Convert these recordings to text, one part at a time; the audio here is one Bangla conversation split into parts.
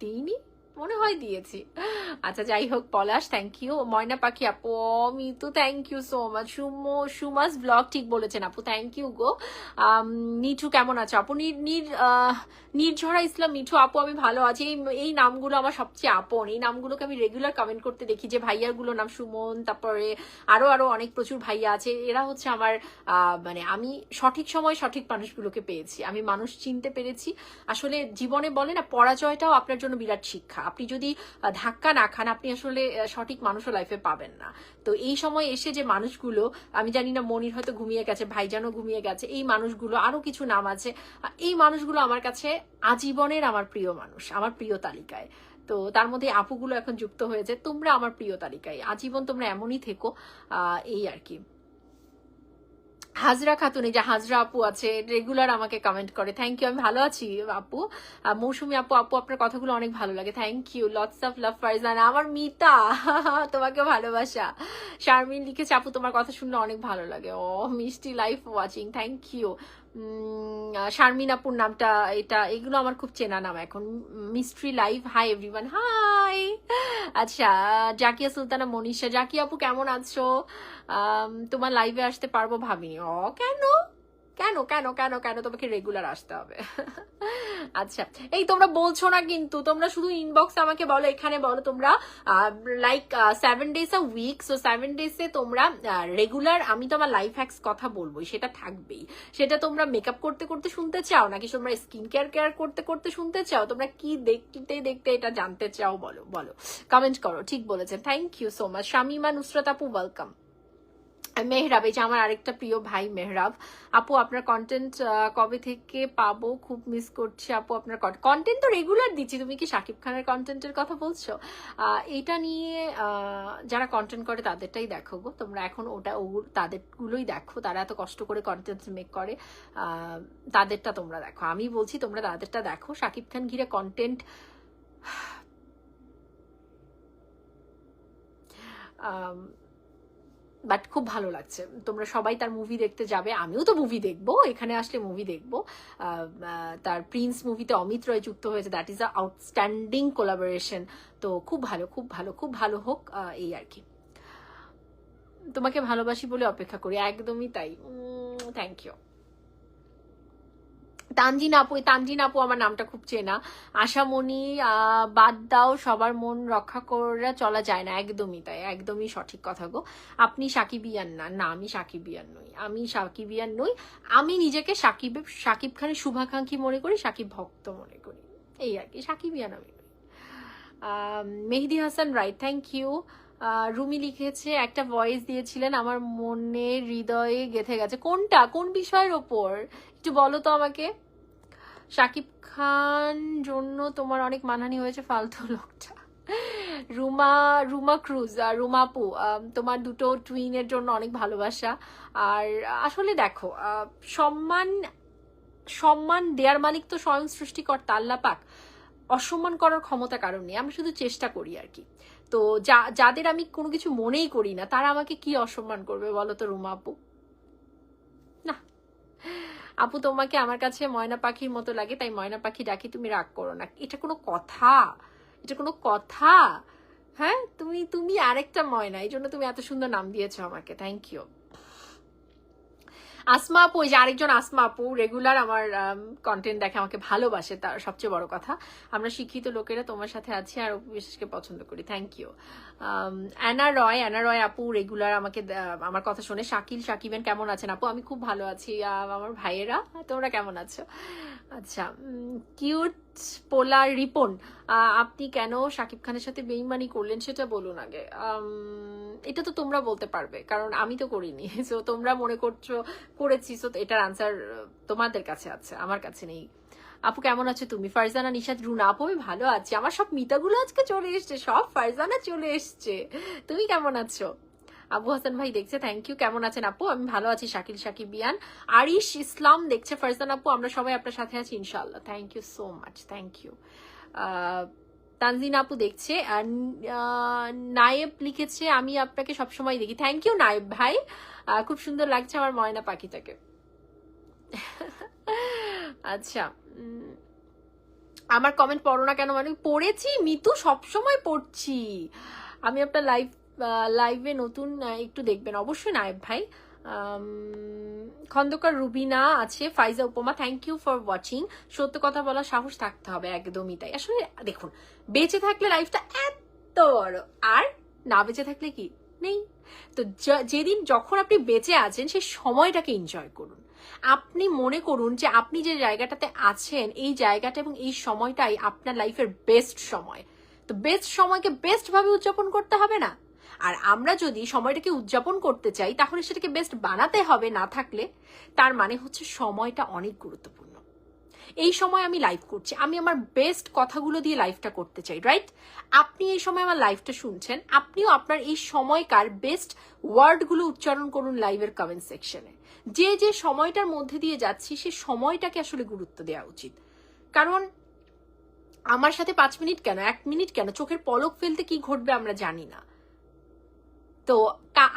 দিইনি মনে হয় দিয়েছি। আচ্ছা যাই হোক, পলাশ থ্যাংক ইউ ময়না পাখি, আপু Mitu thank you so much Sumo, Sumas blog ঠিক বলেছেন, আপু থ্যাংক ইউ গো। নিঠু কেমন আছে? আপু নির নির নির্ঝরা ইসলাম, মিঠু, আপু, আমি ভালো আছি। এই এই নামগুলো আমার সবচেয়ে আপন। এই নামগুলোকে আমি রেগুলার কমেন্ট করতে দেখি যে ভাইয়ারগুলো নাম সুমন, তারপরে আরও আরও অনেক প্রচুর ভাইয়া আছে। এরা হচ্ছে আমার মানে আমি সঠিক সময় সঠিক মানুষগুলোকে পেয়েছি। আমি মানুষ চিনতে পেরেছি। আসলে জীবনে বলে না, পরাজয়টাও আপনার জন্য বিরাট শিক্ষা। আপনি যদি ধাক্কা না খান, আপনি আসলে সঠিক মানুষও লাইফে পাবেন না। তো এই সময় এসে যে মানুষগুলো, আমি জানি না মনির হয়তো ঘুমিয়ে গেছে, ভাইজানও ঘুমিয়ে গেছে, এই মানুষগুলো আরও কিছু নাম আছে এই মানুষগুলো আমার কাছে আজীবনের আমার প্রিয় মানুষ, আমার প্রিয় তালিকায়। তো তার মধ্যে আপুগুলো এখন যুক্ত হয়েছে, তোমরা আমার প্রিয় তালিকায়, আজীবন তোমরা এমনই থেকো এই আর কি। হাজরা খাতুন যে হাজরা আপু আছে রেগুলার আমাকে কমেন্ট করে থ্যাংক ইউ আমি ভালো আছি আপু। মৌসুমী আপু আপু, আপনার কথাগুলো অনেক ভালো লাগে। Thank you lots of love Farzana আমার মিতা তোমাকে ভালোবাসা। শারমিন লিখেছে, আপু, তোমার কথা শুনলে অনেক ভালো লাগে। ও, মিষ্টি life watching thank you Sharmin আপুর নামটা, এটা, এগুলো আমার খুব চেনা নাম এখন। Mystery live hi everyone hi আচ্ছা জাকিয়া সুলতানা মনীষা, জাকিয়া আপু, কেমন আছো? তোমার লাইভে আসতে পারব ভাবিনি। ও, কেন? কেন কেন কেন কেন? তোমাকে রেগুলার আসতে হবে। আচ্ছা এই তোমরা বলছো না কিন্তু, তোমরা শুধু ইনবক্স আমাকে বলো, এখানে বলো তোমরা like seven days a week so seven ডেজে তোমরা রেগুলার আমি তো আমার লাইফ হ্যাক্স কথা বলব সেটা থাকবেই। সেটা তোমরা মেকআপ করতে করতে শুনতে চাও, নাকি তোমরা স্কিন কেয়ার কেয়ার করতে করতে শুনতে চাও? তোমরা কি দেখতে দেখতে এটা জানতে চাও বলো বলো। কমেন্ট করো, ঠিক বলেছেন। Thank you so much Shamima Nusrat আপু ওয়েলকাম মেহরাব, এই যে আমার আরেকটা প্রিয় ভাই মেহরাব, আপু আপনার কন্টেন্ট কবে থেকে পাবো? খুব মিস করছি আপু আপনার কন্টেন্ট তো রেগুলার দিচ্ছি। তুমি কি শাকিব খানের কন্টেন্টের কথা বলছো? এটা নিয়ে যারা কন্টেন্ট করে তাদেরটাই দেখো গো তোমরা এখন ওটা ওগুলো তাদেরগুলোই দেখো। তারা এত কষ্ট করে কন্টেন্ট মেক করে তাদেরটা তোমরা দেখো। আমি বলছি তোমরা তাদেরটা দেখো। শাকিব খান ঘিরে কন্টেন্ট বাট খুব ভালো লাগছে। তোমরা সবাই তার মুভি দেখতে যাবে। আমিও তো মুভি দেখব। এখানে আসলে মুভি দেখব। তার প্রিন্স মুভিতে অমিত রয় যুক্ত হয়েছে। That is a outstanding collaboration তো খুব ভালো খুব ভালো খুব ভালো হোক এই আর কি। তোমাকে ভালোবাসি বলে অপেক্ষা করি। একদমই তাই। থ্যাংক ইউ তানজিন আপু তানজিন আপু আমার নামটা খুব চেনা। আশামণি বাদ দাও, সবার মন রক্ষা করে চলা যায় না। একদমই তাই, একদমই সঠিক কথা গো। আপনি সাকিবিয়ান না না, আমি সাকিবিয়ান নই। আমি সাকিবিয়ান নই, আমি নিজেকে সাকিব সাকিব খানের শুভাকাঙ্ক্ষী মনে করি, সাকিব ভক্ত মনে করি। এই আর কি সাকিবিয়ান আমি Mehedi Hasan right thank you Rumi লিখেছে, একটা ভয়েস দিয়েছিলেন, আমার মনে হৃদয়ে গেথে গেছে। কোনটা? কোন বিষয়ের ওপর? একটু বলো তো আমাকে। শাকিব খান জন্য তোমার অনেক মানহানি হয়েছে, ফালতু লোকটা। রুমা রুমা ক্রুজ আর রুমাপু তোমার দুটো টুইনের জন্য অনেক ভালোবাসা। আর আসলে দেখো সম্মান সম্মান দেয়ার মালিক তো স্বয়ং সৃষ্টিকর্তা আল্লাহ পাক অসম্মান করার ক্ষমতা কারণ নেই আমি শুধু চেষ্টা করি আর কি। তো যা, যাদের আমি কোনো কিছু মনেই করি না, তারা আমাকে কি অসম্মান করবে বলো তো রুমা আপু? না। আপু তোমাকে আমার কাছে ময়না পাখির মতো লাগে, তাই ময়না পাখি ডাকি, তুমি রাগ করো না। এটা কোনো কথা। এটা কোনো কথা। হ্যাঁ? তুমি তুমি আরেকটা ময়না এই জন্য তুমি এত সুন্দর নাম দিয়েছ আমাকে। থ্যাংক ইউ আসমা আপু ওই যে আরেকজন আসমা আপু রেগুলার আমার কন্টেন্ট দেখে আমাকে ভালোবাসে, তার সবচেয়ে বড় কথা। আমরা শিক্ষিত লোকেরা তোমার সাথে আছি আর বিশেষকে পছন্দ করি। Thank you Anna Roy Anna Roy আপু রেগুলার আমাকে আমার কথা শুনে, শাকিল, শাকিবেন কেমন আছেন আপু? আমি খুব ভালো আছি আমার ভাইয়েরা, তোমরা কেমন আছো? আচ্ছা কিউট পোলার রিপন আপনি কেন শাকিব খানের সাথে বেইমানি করলেন সেটা বলুন আগে। এটা তো তোমরা বলতে পারবে, কারণ আমি তো করিনি। সো তোমরা মনে করছ, করেছি সো এটার আনসার তোমাদের কাছে আছে, আমার কাছে নেই। আপু, কেমন আছো তুমি? ফারজানা নিশাদ রুনা, আপু, আমি ভালো আছি। আমার সব মিতাগুলো আজকে চলে এসছে, সব ফারজানা চলে এসছে। তুমি কেমন আছো? আবু হাসান ভাই দেখছে থ্যাংক ইউ কেমন আছেন আপু? আমি ভালো আছি, শাকিল শাকিব বিয়ান। আরিশ ইসলাম দেখছে, ফারজান আপু, আমরা সবাই আপনার সাথে আছি ইনশাল্লাহ thank you so much thank you Tanjin আপু দেখছে নায়েব লিখেছে, আমি আপনাকে সবসময় দেখি। থ্যাংক ইউ নায়েব ভাই। খুব সুন্দর লাগছে আমার ময়না পাখিটাকে। আচ্ছা আমার কমেন্ট পড়ো না কেন মানে পড়েছি, মিতু সবসময় পড়ছি। আমি আপনার লাইভ লাইভে নতুন একটু দেখবেন। অবশ্যই নায়েব ভাই। খন্দকার রুবিনা আছে, ফাইজা উপমা থ্যাংক ইউ ফর ওয়াচিং সত্য কথা বলার সাহস থাকতে হবে, একদমই তাই। আসলে দেখুন, বেঁচে থাকলে লাইফটা এত বড়, আর না বেঁচে থাকলে কি? নেই। তো যেদিন যখন আপনি বেঁচে আছেন সেই সময়টাকে এনজয় করুন। আপনি মনে করুন যে আপনি যে জায়গাটাতে আছেন, এই জায়গাটা এবং এই সময়টাই আপনার লাইফের বেস্ট সময়। তো বেস্ট সময়কে বেস্ট ভাবে উদযাপন করতে হবে না? আর আমরা যদি সময়টাকে উদযাপন করতে চাই, তাহলে সেটাকে বেস্ট বানাতে হবে, না থাকলে তার মানে হচ্ছে সময়টা অনেক গুরুত্বপূর্ণ। এই সময় আমি লাইভ করছি। আমি আমার বেস্ট কথাগুলো দিয়ে লাইভটা করতে চাই রাইট আপনি এই সময় আমার লাইভটা শুনছেন, আপনিও আপনার এই সময়কার বেস্ট ওয়ার্ডগুলো উচ্চারণ করুন লাইভের কমেন্ট সেকশনে যে যে সময়টার মধ্যে দিয়ে যাচ্ছি, সে সময়টাকে আসলে গুরুত্ব দেওয়া উচিত। কারণ আমার সাথে পাঁচ মিনিট কেন, এক মিনিট কেন, চোখের পলক ফেলতে কি ঘটবে আমরা জানি না। তো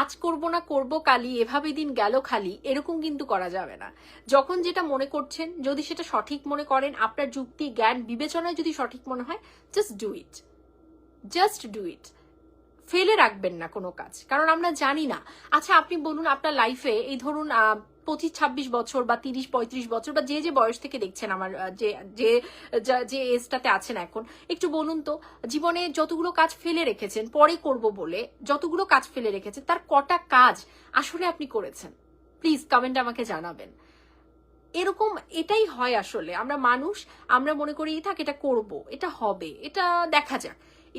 আজ করব না, করব কালি এভাবে দিন গেল খালি, এরকম কিন্তু করা যাবে না। যখন যেটা মনে করছেন, যদি সেটা সঠিক মনে করেন, আপনার যুক্তি, জ্ঞান, বিবেচনায় যদি সঠিক মনে হয় just do it just do it ফেলে রাখবেন না কোনো কাজ। কারণ আমরা জানি না। আচ্ছা আপনি বলুন, আপনার লাইফে এই ধরুন পঁচিশ, ছাব্বিশ বছর বা তিরিশ, পঁয়ত্রিশ বছর বা যে যে বয়স থেকে দেখছেন আমার যে যে যে এজটাতে আছেন এখন, একটু বলুন তো, জীবনে যতগুলো কাজ ফেলে রেখেছেন, পরে করব বলে যতগুলো কাজ ফেলে রেখেছেন, তার কটা কাজ আসলে আপনি করেছেন? প্লিজ কমেন্ট আমাকে জানাবেন। এরকম এটাই হয় আসলে। আমরা মানুষ, আমরা মনে করি থাক, এটা করব, এটা হবে, এটা দেখা যাক।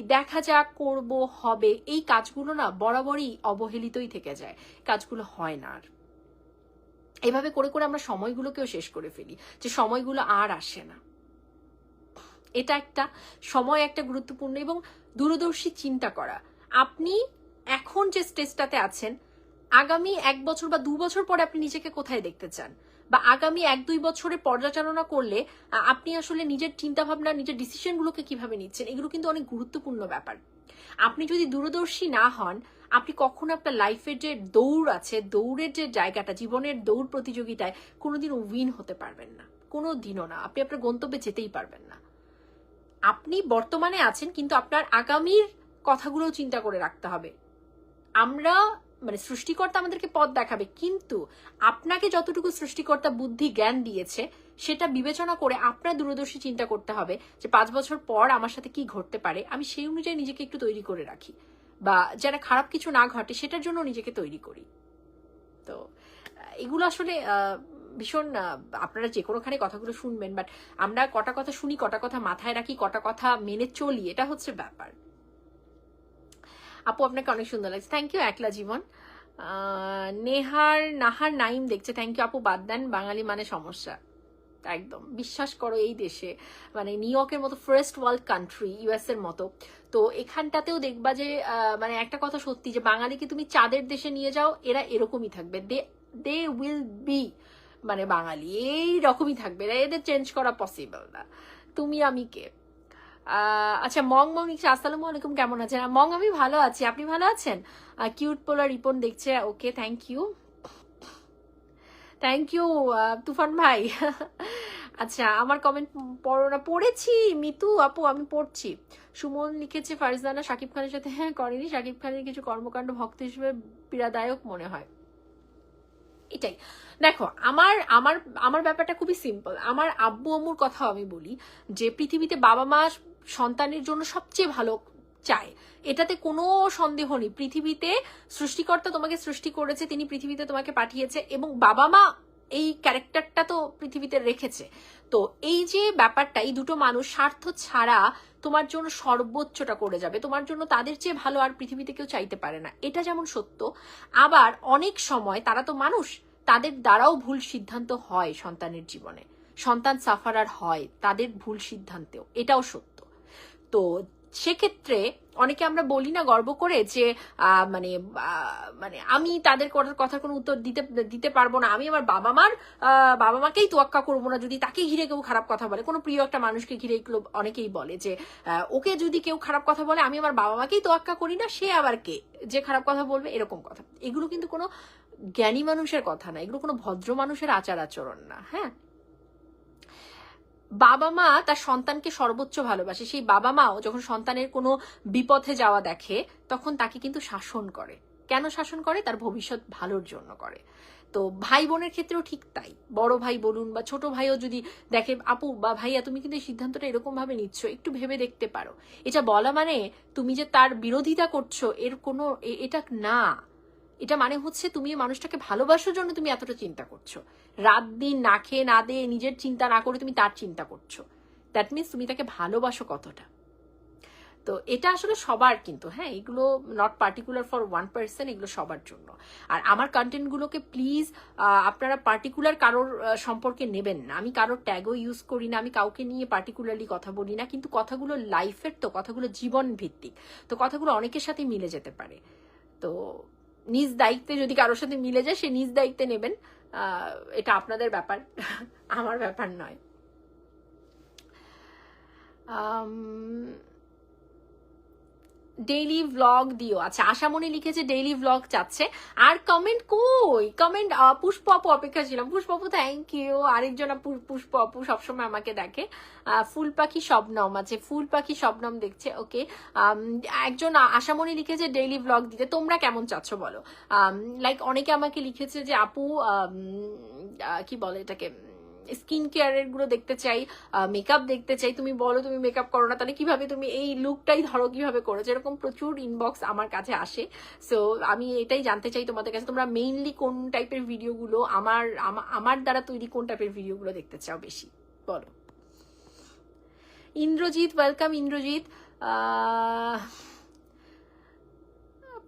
দেখা যাক, করব, হবে, এই কাজগুলো না বরাবরই অবহেলিতই থেকে যায়। কাজগুলো হয় না আর। এভাবে করে করে আমরা সময়গুলোকেও শেষ করে ফেলি, যে সময়গুলো আর আসে না। এটা একটা সময় একটা গুরুত্বপূর্ণ এবং দূরদর্শী চিন্তা করা। আপনি এখন যে স্টেজটাতে আছেন, আগামী এক বছর বা দু বছর পরে আপনি নিজেকে কোথায় দেখতে চান? বা আগামী এক দুই বছরে পর্যালোচনা করলে আপনি আসলে নিজের চিন্তা ভাবনা নিজের ডিসিশনগুলোকে কীভাবে নিচ্ছেন, এগুলো কিন্তু অনেক গুরুত্বপূর্ণ ব্যাপার। আপনি যদি দূরদর্শী না হন আপনি কখনো আপনার লাইফের যে দৌড় আছে, দৌড়ের যে জায়গাটা, জীবনের দৌড় প্রতিযোগিতায় কোনোদিন উইন হতে পারবেন না। কোনো দিনও না। আপনি আপনার গন্তব্যে যেতেই পারবেন না। আপনি বর্তমানে আছেন, কিন্তু আপনার আগামীর কথাগুলো চিন্তা করে রাখতে হবে। আমরা মানে সৃষ্টিকর্তা আমাদেরকে পথ দেখাবে, কিন্তু আপনাকে যতটুকু সৃষ্টিকর্তা বুদ্ধি জ্ঞান দিয়েছে, সেটা বিবেচনা করে আপনার দূরদর্শী চিন্তা করতে হবে যে পাঁচ বছর পর আমার সাথে কি ঘটতে পারে। আমি সেই অনুযায়ী নিজেকে একটু তৈরি করে রাখি। বা যেন খারাপ কিছু না ঘটে, সেটার জন্য নিজেকে তৈরি করি। তো, এগুলো আসলে ভীষণ আপনারা যে কোনোখানে কথাগুলো শুনবেন, বাট আমরা কটা কথা শুনি, কটা কথা মাথায় রাখি, কটা কথা মেনে চলি, এটা হচ্ছে ব্যাপার। আপু, আপনাকে অনেক সুন্দর লাগছে। থ্যাংক ইউ একলা জীবন। নেহার, নাহার নাইম দেখছে। থ্যাংক ইউ আপু, বাদ দেন। বাঙালি মানে সমস্যা। একদম। বিশ্বাস করো এই দেশে মানে নিউ ইয়র্কের মতো ফার্স্ট ওয়ার্ল্ড কান্ট্রি ইউএস এর মতো, তো এখানটাতেও দেখবা যে মানে একটা কথা সত্যি যে বাঙালিকে তুমি চাঁদের দেশে নিয়ে যাও, এরা এরকমই থাকবে। দে দে উইল বি মানে বাঙালি, এই রকমই থাকবে। এরা, এদের চেঞ্জ করা পসিবল না। তুমি, আমি কে? আচ্ছা মং মং লিখছে আসসালামু আলাইকুম, কেমন আছেন? মং, আমি ভালো আছি। আপনি ভালো আছেন? কিউট পোলা রিপন দেখছে okay thank you thank you Tufan ভাই। আচ্ছা আমার কমেন্ট পড়ো না। পড়েছি, মিতু আপু, আমি পড়ছি। সুমন লিখেছে, ফারিজানা, শাকিব খানের সাথে হ্যাঁ করেনি। শাকিব খানের কিছু কর্মকাণ্ড ভক্ত হিসেবে পীড়াদায়ক মনে হয়। এটাই। দেখো, আমার আমার আমার ব্যাপারটা খুবই সিম্পল আমার আব্বু আম্মুর কথাও আমি বলি যে, পৃথিবীতে বাবা মা সন্তানের জন্য সবচেয়ে ভালো চায়। এটাতে কোনো সন্দেহ নেই। পৃথিবীতে সৃষ্টিকর্তা তোমাকে সৃষ্টি করেছে, তিনি পৃথিবীতে তোমাকে পাঠিয়েছে এবং বাবা মা এই ক্যারেক্টারটা তো পৃথিবীতে রেখেছে। তো এই যে ব্যাপারটা, এই দুটো মানুষ স্বার্থ ছাড়া তোমার জন্য সর্বোচ্চটা করে যাবে। তোমার জন্য তাদের চেয়ে ভালো আর পৃথিবীতে কেউ চাইতে পারে না। এটা যেমন সত্য, আবার অনেক সময় তারা তো মানুষ, তাদের দ্বারাও ভুল সিদ্ধান্ত হয় সন্তানের জীবনে। সন্তান সাফারার হয়, তাদের ভুল সিদ্ধান্তেও। এটাও সত্য। তো সেক্ষেত্রে অনেকে আমরা বলি না, গর্ব করে যে মানে মানে আমি তাদের কথার কোনো উত্তর দিতে দিতে পারব না। আমি আমার বাবা মার বাবা মাকেই তোয়াক্কা করব না যদি তাকে ঘিরে কেউ খারাপ কথা বলে। কোনো প্রিয় একটা মানুষকে ঘিরে এগুলো অনেকেই বলে যে ওকে যদি কেউ খারাপ কথা বলে, আমি আমার বাবা মাকেই তোয়াক্কা করি না, সে আবার কে? যে খারাপ কথা বলবে, এরকম কথা। এগুলো কিন্তু কোনো জ্ঞানী মানুষের কথা না। এগুলো কোনো ভদ্র মানুষের আচার আচরণ না হ্যাঁ? বাবা মা তার সন্তানকে সর্বোচ্চ ভালোবাসে। সেই বাবা মাও যখন সন্তানের কোনো বিপথে যাওয়া দেখে, তখন তাকে কিন্তু শাসন করে। কেন শাসন করে? তার ভবিষ্যৎ ভালোর জন্য করে। তো ভাই বোনের ক্ষেত্রেও ঠিক তাই। বড় ভাই বলুন বা ছোট ভাইও যদি দেখে, আপু বা ভাইয়া, তুমি কিন্তু এই সিদ্ধান্তটা এরকম ভাবে নিচ্ছ, একটু ভেবে দেখতে পারো। এটা বলা মানে তুমি যে তার বিরোধিতা করছ, এর কোনো এটা না। এটা মানে হচ্ছে তুমি মানুষটাকে ভালোবাসার জন্য তুমি এতটা চিন্তা করছ। রাত দিন না খেয়ে না দিয়ে নিজের চিন্তা না করে তুমি তার চিন্তা করছ। দ্যাট মিনস তুমি তাকে ভালোবাসো কতটা? তো এটা আসলে সবার কিন্তু হ্যাঁ এগুলো not particular for one person এগুলো সবার জন্য। আর আমার কন্টেন্টগুলোকে প্লিজ আপনারা পার্টিকুলার কারোর সম্পর্কে নেবেন না। আমি কারোর ট্যাগও ইউজ করি না, আমি কাউকে নিয়ে পার্টিকুলারলি কথা বলি না, কিন্তু কথাগুলো লাইফের তো, কথাগুলো জীবন ভিত্তিক। তো কথাগুলো অনেকের সাথে মিলে যেতে পারে। তো নিজ দায়িত্বে যদি কারোর সাথে মিলে যায়, সে নিজ দায়িত্বে নেবেন। এটা আপনাদের ব্যাপার, আমার ব্যাপার নয়। ডেইলি ভ্লগ দিও। আচ্ছা আশামণি লিখেছে ডেইলি ভ্লগ চাচ্ছে। আর কমেন্ট কই? কমেন্ট পুষ্প আপু অপেক্ষা ছিলাম। পুষ্প আপু থ্যাংক ইউ আরেকজন পুষ্প আপু সবসময় আমাকে দেখে। ফুল পাখি শবনম আছে। ফুল পাখি শবনম দেখছে ওকে একজন আশামণি লিখেছে ডেইলি ভ্লগ দিতে। তোমরা কেমন চাচ্ছ বলো? লাইক অনেকে আমাকে লিখেছে যে, আপু কি বলে এটাকে? স্কিন কেয়ারেরগুলো দেখতে চাই মেকআপ দেখতে চাই, তুমি বলো তুমি মেকআপ করো না, তাহলে কীভাবে তুমি এই লুকটাই ধরো কীভাবে করেছ এরকম প্রচুর ইনবক্স আমার কাছে আসে। সো আমি এটাই জানতে চাই তোমাদের কাছে, তোমরা মেইনলি কোন টাইপের ভিডিওগুলো আমার আমার দ্বারা তৈরি কোন টাইপের ভিডিওগুলো দেখতে চাও বেশি? বলো। ইন্দ্রজিৎ ওয়েলকাম ইন্দ্রজিৎ।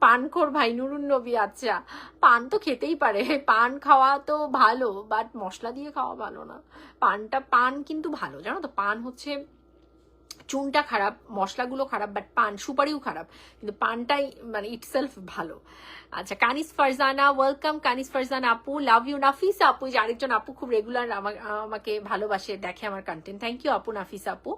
পানখোর ভাই, নুরুন নবী আচ্ছা। পান তো খেতেই পারে। পান খাওয়া তো ভালো বাট মশলা দিয়ে খাওয়া ভালো না। পানটা, পান কিন্তু ভালো, জানো তো? পান হচ্ছে চুনটা খারাপ, মশলাগুলো খারাপ বাট পান, সুপারিও খারাপ। কিন্তু পানটাই মানে ইটসেলফ ভালো। আচ্ছা কানিস ফারজানা ওয়েলকাম কানিস ফারজানা আপু লাভ ইউ নাফিস আপু, যে আরেকজন আপু খুব রেগুলার আমাকে ভালোবাসে, দেখে আমার কন্টেন্ট থ্যাংক ইউ আপু, নাফিস আপু।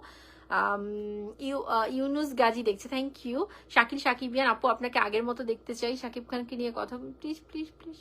ইউ ইউনুস গাজী দেখছে থ্যাংক ইউ শাকিল, শাকিবিয়ান, আপু, আপনাকে আগের মতো দেখতে চাই। শাকিব খানকে নিয়ে কথা প্লিজ প্লিজ প্লিজ